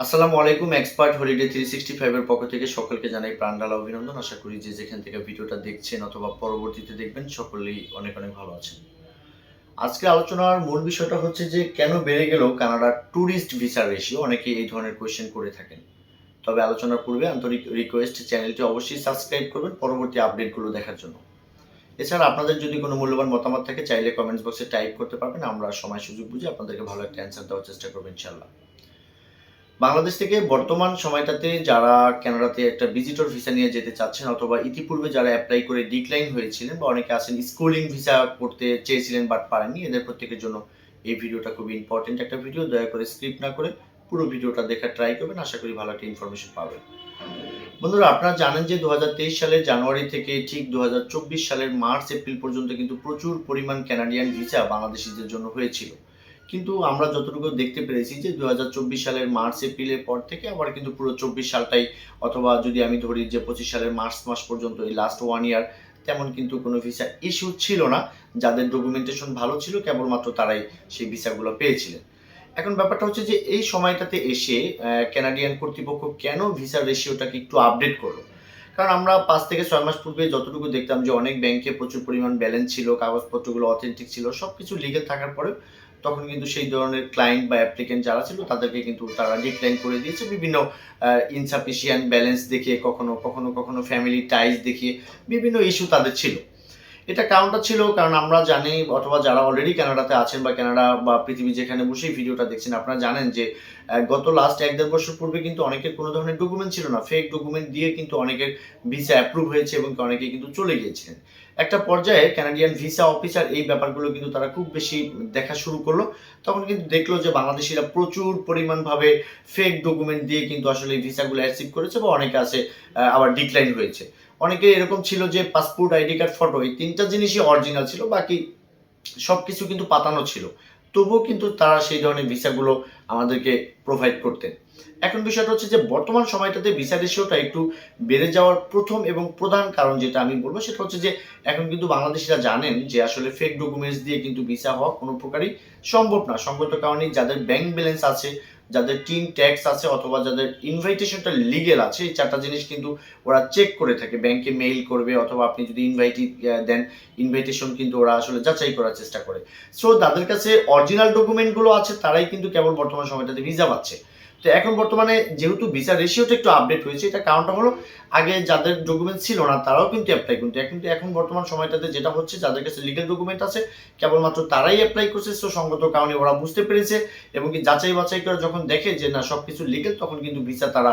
আসসালামু আলাইকুম expert holiday three sixty ফাইভের পক্ষ থেকে সকলকে জানাই প্রাণঢালা অভিনন্দন। আশা করি যে যেখান থেকে ভিডিওটা দেখছেন অথবা পরবর্তীতে দেখবেন, সকলেই অনেক অনেক ভালো আছেন। আজকে আলোচনার মূল বিষয়টা হচ্ছে যে, কেন বেড়ে গেল কানাডার ট্যুরিস্ট ভিসা রেশিও অনেকে এই ধরনের কোয়েশ্চেন করে থাকেন। তবে আলোচনার পূর্বে আন্তরিক রিকোয়েস্ট চ্যানেলটি অবশ্যই সাবস্ক্রাইব করবেন পরবর্তী আপডেটগুলো দেখার জন্য। এছাড়া আপনাদের যদি কোনো মূল্যবান মতামত থাকে, চাইলে কমেন্টস বক্সে টাইপ করতে পারবেন। আমরা সময় সুযোগ বুঝে আপনাদেরকে ভালো একটা অ্যান্সার দেওয়ার চেষ্টা করব ইনশাল্লাহ বাংলাদেশ থেকে বর্তমান সময়টাতে যারা কানাডাতে একটা ভিজিটর ভিসা নিয়ে যেতে চাচ্ছেন অথবা ইতিপূর্বে যারা অ্যাপ্লাই করে ডিক্লাইন হয়েছিলেন বা অনেকে আছেন স্কুলিং ভিসা করতে চেয়েছিলেন বাট পারেননি, এদের প্রত্যেকের জন্য এই ভিডিওটা খুবই ইম্পর্টেন্ট একটা ভিডিও দয়া করে স্ক্রিপ্ট না করে পুরো ভিডিওটা দেখার ট্রাই করবেন, আশা করি ভালো একটা ইনফরমেশন পাবেন। বন্ধুরা, আপনারা জানেন যে দু হাজার তেইশ সালের জানুয়ারি থেকে ঠিক দু হাজার চব্বিশ সালের মার্চ, এপ্রিল পর্যন্ত কিন্তু প্রচুর পরিমাণ কানাডিয়ান ভিসা বাংলাদেশিদের জন্য হয়েছিল। কিন্তু আমরা যতটুকু দেখতে পেরেছি যে দু হাজার চব্বিশ সালের মার্চ, এপ্রিলের পর থেকে আবার কিন্তু পুরো চব্বিশ সালটাই অথবা যদি আমি ধরি যে পঁচিশ সালের মার্চ মাস পর্যন্ত এই লাস্ট ওয়ান ইয়ার তেমন কিন্তু কোনো ভিসা ইস্যু ছিল না। যাদের ডকুমেন্টেশন ভালো ছিল, কেবলমাত্র তারাই সেই ভিসাগুলো পেয়েছিলেন। এখন ব্যাপারটা হচ্ছে যে এই সময়টাতে এসে ক্যানাডিয়ান কর্তৃপক্ষ কেন ভিসা রেশিওটাকে একটু আপডেট করল? কারণ আমরা পাঁচ থেকে ছয় মাস পূর্বে যতটুকু দেখতাম যে অনেক ব্যাংকে প্রচুর পরিমাণ ব্যালেন্স ছিল, কাগজপত্রগুলো অথেন্টিক ছিল সব কিছু লিগেল থাকার পরে তখন কিন্তু সেই ধরনের ক্লায়েন্ট বা অ্যাপ্লিকেন্ট যারা ছিল, তাদেরকে কিন্তু তারা ডিক্লাইন করে দিয়েছে। বিভিন্ন ইনসাফিসিয়েন্ট ব্যালেন্স দেখিয়ে, কখনো কখনো কখনো ফ্যামিলি টাইজ দেখিয়ে বিভিন্ন ইস্যু তাদের ছিল। এটা কারণটা ছিল, কারণ আমরা জানি অথবা যারা অলরেডি কানাডাতে আছেন বা কানাডা বা পৃথিবী যেখানে বসেই ভিডিওটা দেখছেন, আপনারা জানেন যে গত লাস্ট এক দেড় বছর পূর্বে কিন্তু অনেকের কোনো ধরনের ডকুমেন্ট ছিল না। ফেক ডকুমেন্ট দিয়ে কিন্তু অনেকের ভিসা অ্যাপ্রুভ হয়েছে এবং অনেকে কিন্তু চলে গিয়েছিলেন। একটা পর্যায়ে কানাডিয়ান ভিসা অফিসার এই ব্যাপারগুলো কিন্তু তারা খুব বেশি দেখা শুরু করল। তখন কিন্তু দেখল যে বাংলাদেশিরা প্রচুর পরিমাণভাবে ফেক ডকুমেন্ট দিয়ে কিন্তু আসলে ভিসাগুলো অ্যাচিভ করেছে বা অনেকে আছে আবার ডিক্লাইন হয়েছে। অনেকে এরকম ছিল যে পাসপোর্ট আইডি কার্ড ফটো এই তিনটা জিনিসই অরিজিনাল ছিল, বাকি সব কিছু কিন্তু পাতানো ছিল। তবুও কিন্তু তারা সেই ধরনের ভিসাগুলো আমাদেরকে প্রোভাইড করতেন। এখন বিষয়টা হচ্ছে যে, বর্তমান সময়টাতে ভিসা রেশিওটা একটু বেড়ে যাওয়ার প্রথম এবং প্রধান কারণ যেটা আমি বলব, সেটা হচ্ছে যে, এখন কিন্তু বাংলাদেশিরা জানেন যে, আসলে ফেক ডকুমেন্টস দিয়ে কিন্তু ভিসা হওয়া কোনো প্রকারই সম্ভব না। সঙ্গত কারণে যাদের ব্যাংক ব্যালেন্স আছে, যাদের টিন ট্যাক্স আছে, অথবা যাদের ইনভাইটেশনটা লিগেল আছে, এই চারটা জিনিস কিন্তু ওরা চেক করে থাকে। ব্যাংকে মেইল করবে, অথবা আপনি যদি ইনভাইটি দেন ইনভাইটেশন কিন্তু ওরা আসলে যাচাই করার চেষ্টা করে। সো তাদের কাছে অরিজিনাল ডকুমেন্টগুলো আছে, তারাই কিন্তু কেবল বর্তমান সময়টাতে ভিসা পাচ্ছে। তো এখন বর্তমানে যেহেতু ভিসা রেশিওটা একটু আপডেট হয়েছে এটা কারণটা হলো আগে যাদের ডকুমেন্ট ছিল না, তারাও কিন্তু অ্যাপ্লাই করতো কিন্তু এখন বর্তমান সময়টাতে যেটা হচ্ছে, যাদের কাছে লিগেল ডকুমেন্ট আছে, কেবলমাত্র তারাই অ্যাপ্লাই করছে। সো সঙ্গত কারণে ওরা বুঝতে পেরেছে এবং কি যাচাই বাছাই করে যখন দেখে যে না সব কিছু লিগেল তখন কিন্তু ভিসা তারা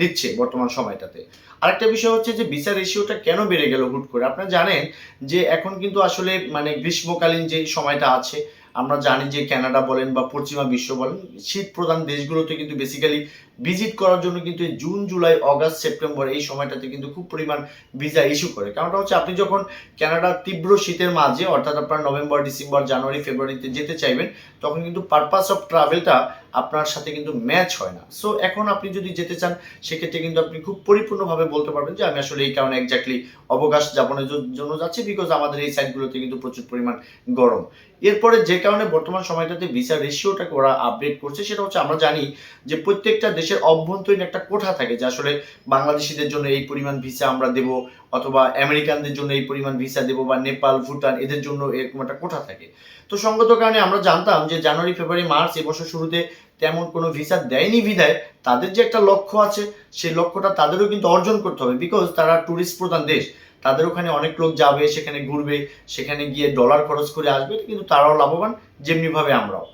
দিচ্ছে বর্তমান সময়টাতে। আরেকটা বিষয় হচ্ছে যে ভিসা রেশিওটা কেন বেড়ে গেল হুট করে? আপনারা জানেন যে এখন কিন্তু আসলে মানে গ্রীষ্মকালীন যে সময়টা আছে আমরা জানি যে কানাডা বলেন বা পশ্চিমা বিশ্ব বলেন শীত প্রধান দেশগুলোতে কিন্তু বেসিক্যালি ভিজিট করার জন্য কিন্তু জুন জুলাই অগাস্ট সেপ্টেম্বর এই সময়টাতে কিন্তু খুব পরিমাণ ভিসা ইস্যু করে। কারণটা হচ্ছে আপনি যখন কানাডার তীব্র শীতের মাঝে, অর্থাৎ আপনার নভেম্বর ডিসেম্বর জানুয়ারি ফেব্রুয়ারিতে যেতে চাইবেন, তখন কিন্তু পারপাস অফ ট্রাভেলটা আপনার সাথে কিন্তু ম্যাচ হয় না। সো এখন আপনি যদি যেতে চান, সেক্ষেত্রে কিন্তু আপনি খুব পরিপূর্ণভাবে বলতে পারবেন যে আমি আসলে এই কারণে এক্স্যাক্টলি অবকাশ যাপনের জন্য যাচ্ছি বিকজ আমাদের এই সাইডগুলোতে কিন্তু প্রচুর পরিমাণ গরম। এরপরে যে কারণে বর্তমান সময়টাতে ভিসা রেশিওটাকে ওরা আপডেট করছে, সেটা হচ্ছে আমরা জানি যে প্রত্যেকটা দেশের অভ্যন্তরীণ একটা কোঠা থাকে যে আসলে বাংলাদেশিদের জন্য এই পরিমাণ ভিসা আমরা দেব, অথবা আমেরিকানদের জন্য এই পরিমাণ ভিসা দেব, বা নেপাল, ভুটান, এদের জন্য এরকম একটা কোঠা থাকে। তো সঙ্গত কারণে আমরা জানতাম যে জানুয়ারি, ফেব্রুয়ারি, মার্চ এবছর শুরুতে তেমন কোনো ভিসা দেয়নি বিধায়। তাদের যে একটা লক্ষ্য আছে, সেই লক্ষ্যটা তাদেরও কিন্তু অর্জন করতে হবে বিকজ তারা ট্যুরিস্ট প্রধান দেশ। তাদের ওখানে অনেক লোক যাবে, সেখানে ঘুরবে, সেখানে গিয়ে ডলার খরচ করে আসবে, কিন্তু তারাও লাভবান, যেমনিভাবে আমরাও।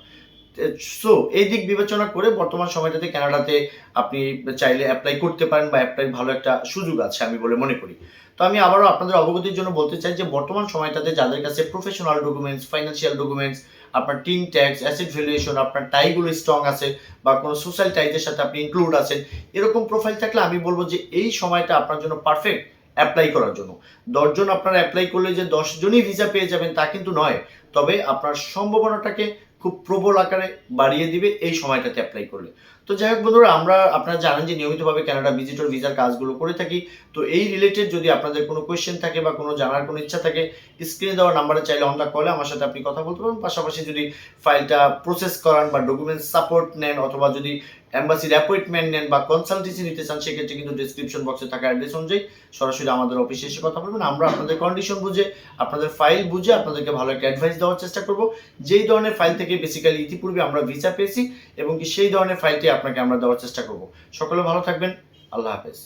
সো এই দিক বিবেচনা করে বর্তমান সময়টাতে কানাডাতে আপনি চাইলে অ্যাপ্লাই করতে পারেন বা অ্যাপ্লাই ভালো একটা সুযোগ আছে আমি বলে মনে করি। তো আমি আবারও আপনাদের অবগতির জন্য বলতে চাই যে বর্তমান সময়টাতে যাদের কাছে প্রফেশনাল ডকুমেন্টস ফাইন্যান্সিয়াল ডকুমেন্টস আপনার টিন ট্যাক্স অ্যাসেট ভ্যালুয়েশন আপনার টাইগুলো স্ট্রং আছে বা কোনো সোশ্যাল টাইজের সাথে আপনি ইনক্লুড আছেন, এরকম প্রোফাইল থাকলে আমি বলব যে এই সময়টা আপনার জন্য পারফেক্ট অ্যাপ্লাই করার জন্য। দশজন আপনারা অ্যাপ্লাই করলে যে দশজনই ভিসা পেয়ে যাবেন তা কিন্তু নয়, তবে আপনার সম্ভাবনাটাকে খুব প্রবল আকারে বাড়িয়ে দিবে এই সময়টাতে অ্যাপ্লাই করলে। তো যাই হোক বন্ধুরা, আমরা, আপনারা জানেন যে নিয়মিতভাবে কানাডা ভিজিটর ভিসার কাজগুলো করে থাকি। তো এই রিলেটেড যদি আপনাদের কোনো কোয়েশ্চেন থাকে বা কোনো জানার কোনো ইচ্ছা থাকে স্ক্রিনে দেওয়া নাম্বারে চাইলে অন দ্য কলে আমার সাথে আপনি কথা বলতে পারেন পাশাপাশি যদি ফাইলটা প্রসেস করান বা ডকুমেন্টস সাপোর্ট নেন অথবা যদি অ্যাম্বাসির অ্যাপয়েন্টমেন্ট নেন বা কনসালটেন্সি নিতে চান, সেক্ষেত্রে কিন্তু ডিসক্রিপশন বক্সে থাকা অ্যাড্রেস অনুযায়ী সরাসরি আমাদের অফিসে এসে কথা বলবেন। আমরা আপনাদের কন্ডিশন বুঝে, আপনাদের ফাইল বুঝে আপনাদেরকে ভালো একটা অ্যাডভাইস দেওয়ার চেষ্টা করব। যেই ধরনের ফাইল থেকে বেসিক্যালি ইতিপূর্বে আমরা ভিসা পেয়েছি এবং কি সেই ধরনের ফাইলটি আপনাকে আমরা দেওয়ার চেষ্টা করব। সকলে ভালো থাকবেন। আল্লাহ হাফেজ।